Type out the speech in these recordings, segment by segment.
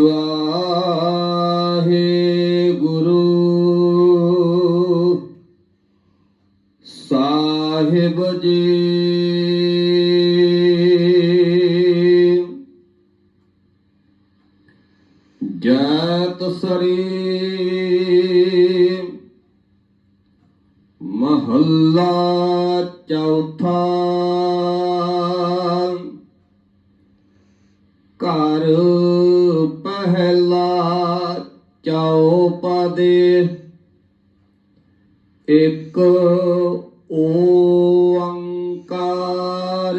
ਵਾਹਿਗੁਰੂ। ਸਾਹਿਬ ਜੀ। ਜੈਤ ਸਰੀ ਮਹੱਲਾ ਚੌਥਾ। ਘਰ ਪਹਿਲਾ ਚੌਪਦੇ ਇੱਕ ਓੰਕਾਰ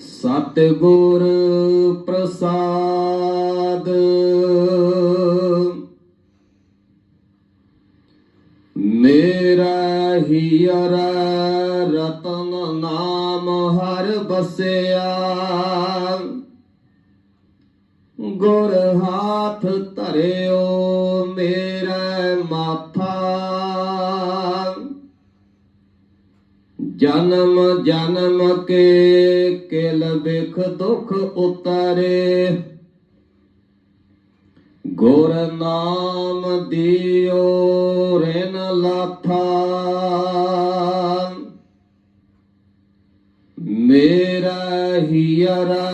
ਸਤਿਗੁਰ ਪ੍ਰਸਾਦ। ਮੇਰਾ ਹੀਰ ਰਤਨ ਨਾਮ ਹਰ ਬਸਿਆ। ਗੁਰ ਹਾਥ ਧਰਿਓ, ਮੇਰਾ ਮਾਥਾ। ਜਨਮ ਜਨਮ ਕੇ ਕਿਲ ਬਿਖ ਦੁਖ ਉਤਰੇ। ਗੁਰ ਨਾਮ ਦਿਓ, ਰੇਨ ਲਾਥਾ। ਮੇਰਾ ਹੀਰ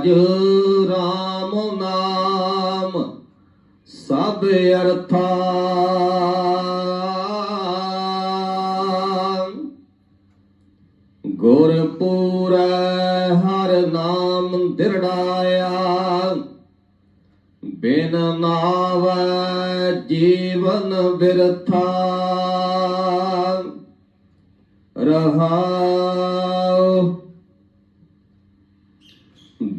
ਭਾਜ RAM ਨਾਮ ਸਭ ਅਰਥਾ ਗੁਰਪੂਰ ਹਰ ਨਾਮ ਦਿਰੜਾਇਆ ਬਿਨ ਨਾਵ ਜੀਵਨ ਬਿਰਥਾ। ਰਹਾਉ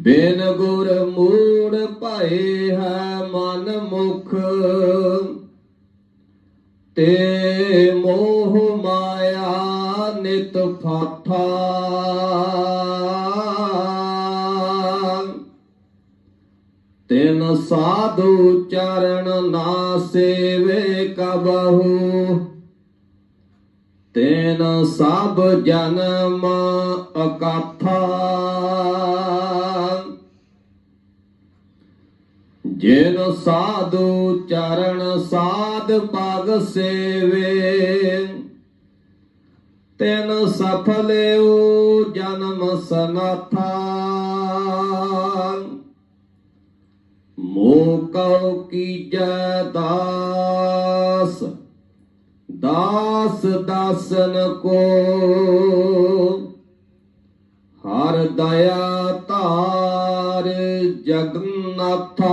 ਬਿਨ ਗੁਰ ਮੂੜ ਭਏ ਹੈ ਮਨ ਮੁਖ। ਤੇ ਮੋਹ ਮਾਇਆ ਨਿਤ ਫਾਥਾ। ਤਿਨ ਸਾਧੂ ਚਰਨ ਨਾ ਸੇਵੇ ਕਬਹੂ। ਤੈਨ ਸਭ ਜਨਮ ਅਕਾਥਾ। ਜਿਨ ਸਾਧੂ ਚਰਨ ਸਾਧ ਪਗ ਸੇਵੇ, ਤੈਨ ਸਫਲਿਓ ਜਨਮ ਸਨਾਥਾ। ਮੋਕਉ ਕੀਜੈ ਦਾਸ ਦਾਸ ਦਾਸਨ ਕੋ। ਹਰ ਦਇਆ ਧਾਰ ਜਗਨਨਾਥਾ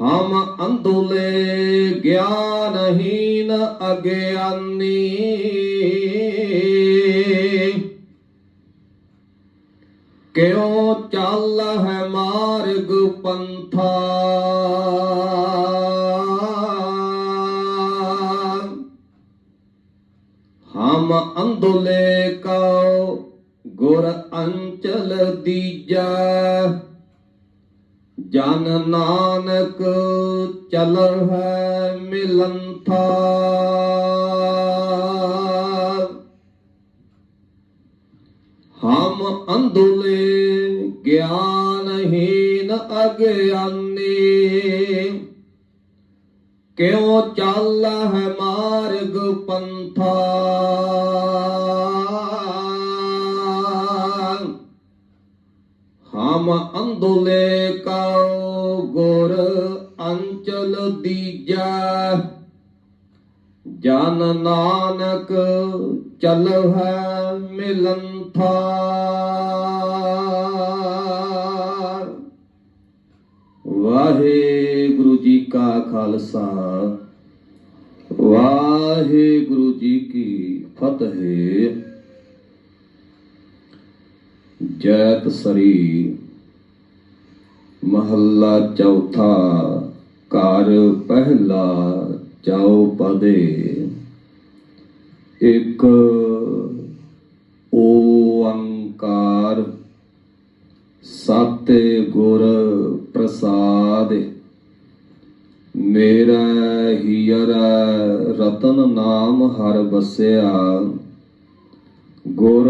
ਹਮ ਅੰਧੁਲੇ ਗਿਆਨਹੀਨ ਅਗਿਆਨੀ। ਕਿਉ ਚੱਲ ਹੈ ਮਾਰਗ ਪੰਥਾ। ਹਮ ਅੰਧੁਲੇ ਕਉ ਗੁਰ ਅੰਚਲ ਦੀਜਾ, ਜਨ ਨਾਨਕ ਚਲ ਹੈ ਮਿਲੰਥਾ ਹਮ ਅੰਧੁਲੇ ਗਿਆਨਹੀਨ ਅਗਿਆਨੀ, ਕਿਉ ਚੱਲ ਹੈ ਮਾਰਗ ਪੰਥਾ। ਹਮ ਅੰਧੁਲੇ ਕਉ ਗੁਰ ਅੰਚਲ ਦੀਜਾ। ਜਨ ਨਾਨਕ ਚਲ ਹੈ ਮਿਲੰਥਾ ਵਾਹਿਗੁਰੂ ਜੀ ਕਾ ਖਾਲਸਾ। ਵਾਹਿਗੁਰੂ ਜੀ ਕੀ ਫਤਿਹ। ਜੈਤ ਸਰੀ ਮਹੱਲਾ ਚੌਥਾ, ਘਰ ਪਹਿਲਾ ਚੌਪਦੇ ਇੱਕ ਓੰਕਾਰ, ਸਤਿ ਗੁਰ ਪ੍ਰਸਾਦ। ਮੇਰਾ ਹੀਰ ਰਤਨ ਨਾਮ ਹਰ ਬਸਿਆ ਗੁਰ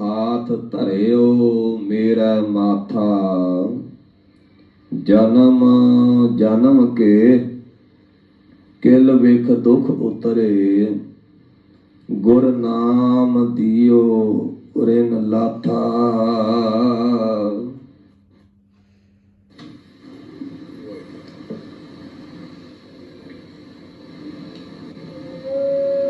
ਹਾਥ ਧਰਿਓ ਮੇਰਾ ਮਾਥਾ। ਜਨਮ ਜਨਮ ਕੇ ਕਿਲ ਵਿਖ ਦੁਖ ਉਤਰੇ। ਗੁਰ ਨਾਮ ਦਿਓ ਰਿਨ ਲਾਥਾ।